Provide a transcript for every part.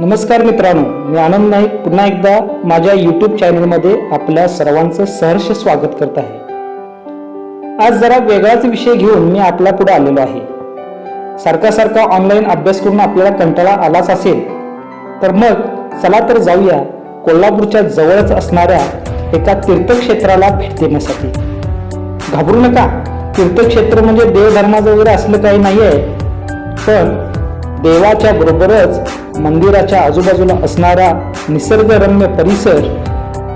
नमस्कार मित्रांनो मी आनंद नाईक. पुन्हा एकदा माझ्या यूट्यूब चॅनलमध्ये आपल्या सर्वांचं सहर्ष स्वागत करत आहे. आज जरा वेगळाच विषय घेऊन मी आपल्या पुढे आलेलो आहे. सारखा सारखा ऑनलाईन अभ्यास करून आपल्याला कंटाळा आलाच असेल तर मग चला तर जाऊया कोल्हापूरच्या जवळच असणाऱ्या एका तीर्थक्षेत्राला भेट देण्यासाठी. घाबरू नका. तीर्थक्षेत्र म्हणजे देवधर्माचं वगैरे असलं काही नाही आहे पण देवाच्या बरोबरच मंदिराच्या आजूबाजूला असणारा निसर्गरम्य परिसर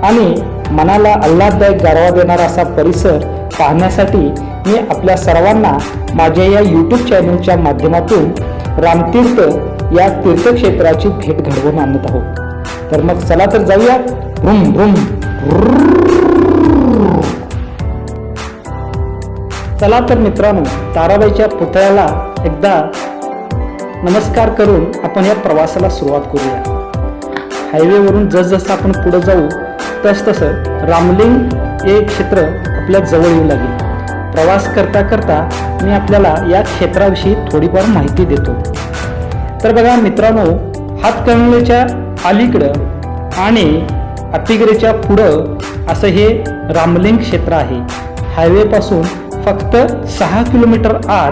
आणि मनाला आल्हाददायक गारवा देणारा असा परिसर पाहण्यासाठी मी आपल्या सर्वांना माझ्या या यूट्यूब चॅनलच्या माध्यमातून रामतीर्थ या तीर्थक्षेत्राची भेट घडवून आणत आहोत. तर मग चला तर जाऊया. भ्रुम भ्रुम चला तर मित्रांनो ताराबाईच्या पुतळ्याला एकदा नमस्कार करून आपण या प्रवासाला सुरुवात करूया. हायवेवरून जसजसं आपण पुढे जाऊ तसतसं रामलिंग हे क्षेत्र आपल्या जवळ येऊ लागेल. प्रवास करता करता मी आपल्याला या क्षेत्राविषयी थोडीफार माहिती देतो. तर बघा मित्रांनो हातकणंगलेच्या अलीकडं आणि अतिगिरीच्या पुढं असं हे रामलिंग क्षेत्र आहे. हायवेपासून फक्त सहा किलोमीटर आत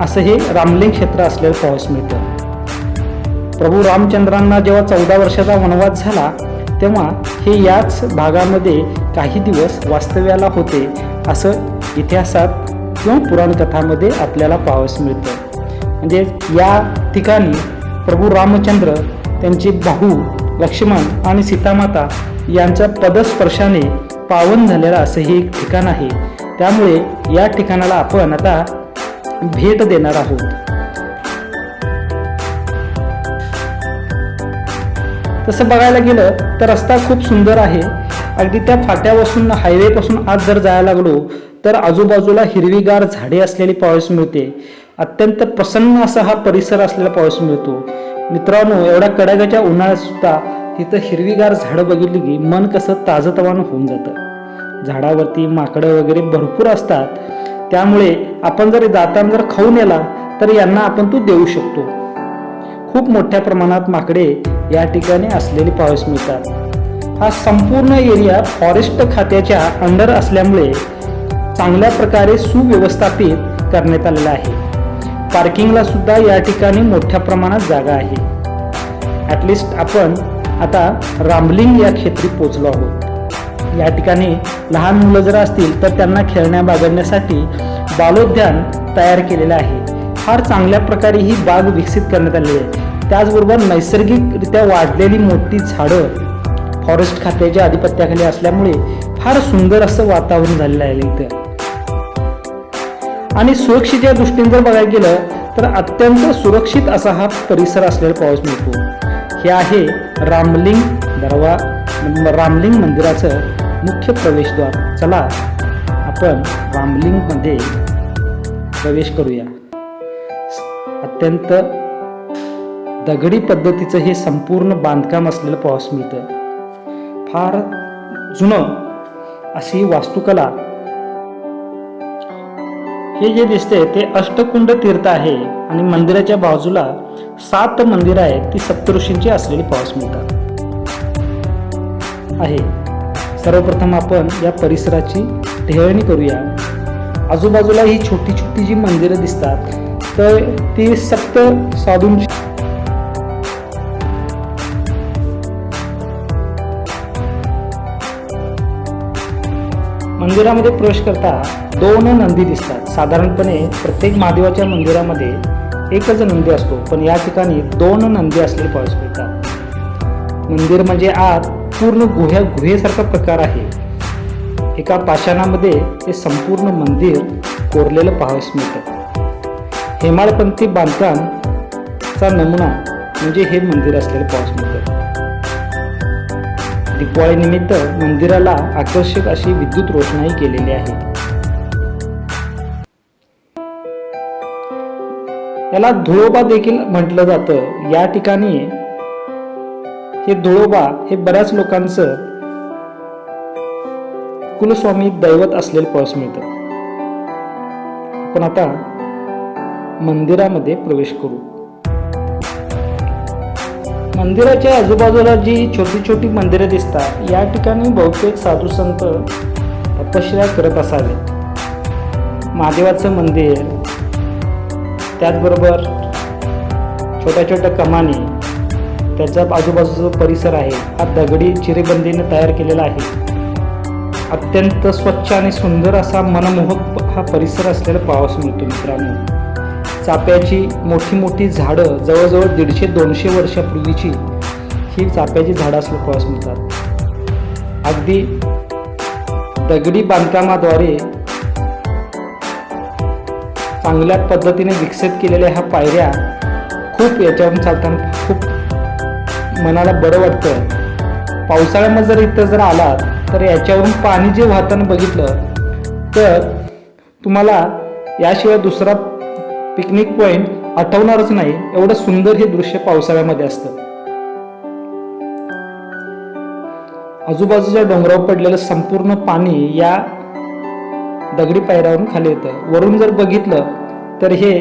असं हे रामलिंग क्षेत्र असलेलं पाहावयास मिळतं. प्रभू रामचंद्रांना जेव्हा चौदा वर्षाचा वनवास झाला तेव्हा हे याच भागामध्ये काही दिवस वास्तव्याला होते असं इतिहासात किंवा पुराणकथामध्ये आपल्याला पाहावस मिळतं. म्हणजे या ठिकाणी प्रभू रामचंद्र त्यांचे भाऊ लक्ष्मण आणि सीतामाता यांच्या पदस्पर्शाने पावन झालेलं असं हे एक ठिकाण आहे. त्यामुळे या ठिकाणाला आपण आता भेट देणार आहोत. तसं बघायला गेलं तर रस्ता खूप सुंदर आहे. अगदी त्या फाट्यापासून हायवेपासून आज जर जायला लागलो तर आजूबाजूला हिरवीगार झाडे असलेली पाऊस मिळते. अत्यंत प्रसन्न असा हा परिसर असलेला पाऊस मिळतो. मित्रांनो एवढ्या कडाक्याच्या उन्हाळ्यात सुद्धा तिथं हिरवीगार झाडं बघितली की मन कसं ताजतवानं होऊन जातं. झाडावरती माकडं वगैरे भरपूर असतात. त्यामुळे आपण जर जाताना जर खाऊन नेला तर यांना आपण तो देऊ शकतो. खूप मोठ्या प्रमाणात माकडे या ठिकाणी असलेली पाऊस मिळतात. हा संपूर्ण एरिया फॉरेस्ट खात्याच्या अंडर असल्यामुळे चांगल्या प्रकारे सुव्यवस्थापित करण्यात आलेला आहे. पार्किंगला सुद्धा या ठिकाणी मोठ्या प्रमाणात जागा आहे. ॲटलिस्ट आपण आता रामलिंग या क्षेत्री पोचलो आहोत. या ठिकाणी लहान मुलं जर असतील तर त्यांना खेळण्या बागडण्यासाठी बालोद्यान तयार केलेलं आहे. फार चांगल्या प्रकारे ही बाग विकसित करण्यात आली आहे. त्याचबरोबर नैसर्गिकरित्या वाढलेली मोठी झाडं फॉरेस्ट खात्याच्या आधिपत्याखाली असल्यामुळे फार सुंदर असं वातावरण झालेलं आहे इथं. आणि सुरक्षेच्या दृष्टीने जर बघायला गेलं तर अत्यंत सुरक्षित असा हा परिसर असलेला पाऊस मिळतो. हे आहे रामलिंग दरवा रामलिंग मंदिराचं मुख्य प्रवेशद्वार. चला आपण रामलिंगमध्ये प्रवेश करूया. अत्यंत दगडी पद्धतीचं हे संपूर्ण बांधकाम असलेलं पाऊस मिळतं फार जुनं अशी वास्तुकला हे जे दिसते ते अष्टकुंड तीर्थ आहे आणि मंदिराच्या बाजूला सात मंदिरं आहेत ती सप्तऋषींची असलेली पाऊस मिळतात. आहे. सर्वप्रथम आपण या परिसराची टेहळणी करूया. आजूबाजूला ही छोटी छोटी जी मंदिरं दिसतात तर ती सप्त साधूंची मंदिरामध्ये प्रवेश करता दोन नंदी दिसतात. साधारणपणे प्रत्येक महादेवाच्या मंदिरामध्ये एकच नंदी असतो पण या ठिकाणी दोन नंदी असलेले पाऊस मिळतात. मंदिर म्हणजे आत पूर्ण गुह्या गुहेसारखा प्रकार आहे. एका पाषाणामध्ये हे संपूर्ण मंदिर कोरलेलं पाहावयास मिळतं. हेमाळपंथी बांधकामचा नमुना म्हणजे हे मंदिर असलेलं पाहावयास मिळतं. दिपाळीनिमित्त मंदिराला आकर्षक अशी विद्युत रोषणाई केलेली आहे. याला धुळोबा देखील म्हटलं जातं. या ठिकाणी हे धुळोबा हे बऱ्याच लोकांचं कुलस्वामी दैवत असलेलं पळस मिळतं. आपण आता मंदिरामध्ये प्रवेश करू. मंदिराच्या आजूबाजूला जी छोटी छोटी मंदिरं दिसतात या ठिकाणी बहुतेक साधू संत तपश्चर्या करत असावे. महादेवाचं मंदिर त्याचबरोबर छोट्या छोट्या कमानी त्याच्या आजूबाजूचा परिसर आहे. हा दगडी चिरेबंदीने तयार केलेला आहे. अत्यंत स्वच्छ आणि सुंदर असा मनमोहक हा परिसर असलेला पाहावयास मिळतो मित्रांनो. चाप्याची मोठी मोठी झाडं जवळजवळ दीडशे दोनशे वर्षापूर्वीची ही चाप्याची झाडं असले पाहावयास मिळतात. अगदी दगडी बांधकामाद्वारे चांगल्या पद्धतीने विकसित केलेल्या ह्या पायऱ्या खूप याच्यावरून चालताना खूप मनाला बरं वाटतं पावसाळ्यामध्ये जर इथं जर आलात तर याच्यावरून पाणी जे वाहताना बघितलं तर तुम्हाला याशिवाय दुसरा पिकनिक पॉईंट आठवणारच नाही. एवढं सुंदर हे दृश्य पावसाळ्यामध्ये असतं. आजूबाजूच्या डोंगरावर पडलेलं संपूर्ण पाणी या दगडी पायऱ्यावरून खाली येतं. वरून जर बघितलं तर हे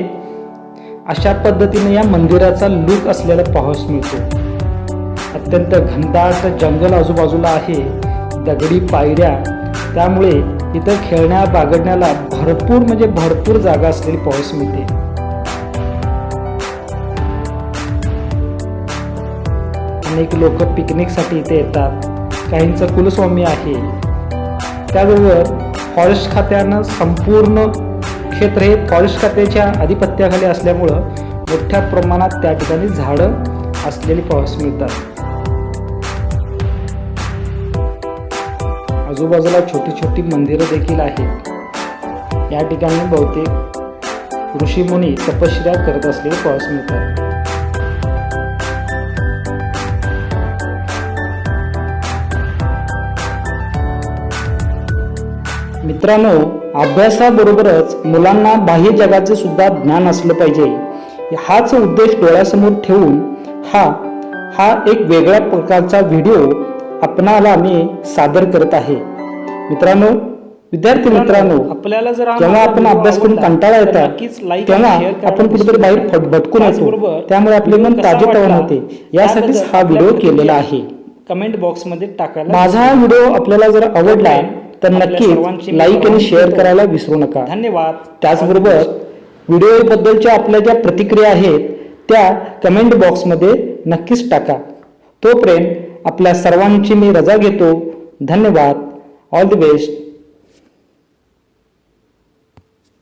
अशा पद्धतीने या मंदिराचा लुक असलेला पाहावयास मिळतो. अत्यंत घनदाट जंगल आजूबाजूला आहे. दगडी पायऱ्या. त्यामुळे इथं खेळण्या बागडण्याला भरपूर म्हणजे भरपूर जागा असलेली पाऊस मिळते. अनेक लोक पिकनिकसाठी इथे येतात. काहींचं कुलस्वामी आहे. त्याबरोबर फॉरेस्ट खात्यानं संपूर्ण क्षेत्र हे फॉरेस्ट खात्याच्या अधिपत्याखाली असल्यामुळं मोठ्या प्रमाणात त्या ठिकाणी झाडं असलेली पाहावयास मिळतात. आजूबाजूला छोटी छोटी मंदिरं देखील आहेत. या ठिकाणी बहुतेक ऋषीमुनी तपश्चर्या करत असलेले पाहावयास मिळतात. मित्रांनो अभ्यासाबरोबरच मुलांना बाह्य जगाचे सुद्धा ज्ञान असलं पाहिजे. हाच उद्देश डोळ्यासमोर ठेवून हा हा एक वेगळ्या प्रकारचा व्हिडिओ आपणाला मी सादर करत आहे. मित्रांनो विद्यार्थी मित्रांनो आपल्याला जर जेव्हा आपण व्हिडिओ अभ्यास करून कंटाळा येतात तेव्हा. आपण कुठेतरी बाहेर भटकून येतो. त्यामुळे आपले मन व्हिडिओ कसा ताजे तवाने वाटला, होते. यासाठीच हा व्हिडिओ केलेला आहे. कमेंट बॉक्समध्ये टाकायला माझा हा व्हिडिओ आपल्याला जर आवडला तर नक्की लाईक आणि शेअर. करायला विसरू नका. धन्यवाद. त्याचबरोबर व्हिडिओबद्दलच्या आपल्या ज्या प्रतिक्रिया आहेत त्या कमेंट बॉक्समध्ये नक्कीच टाका. तोपर्यंत आपल्या सर्वांची मी रजा घेतो. धन्यवाद. All the best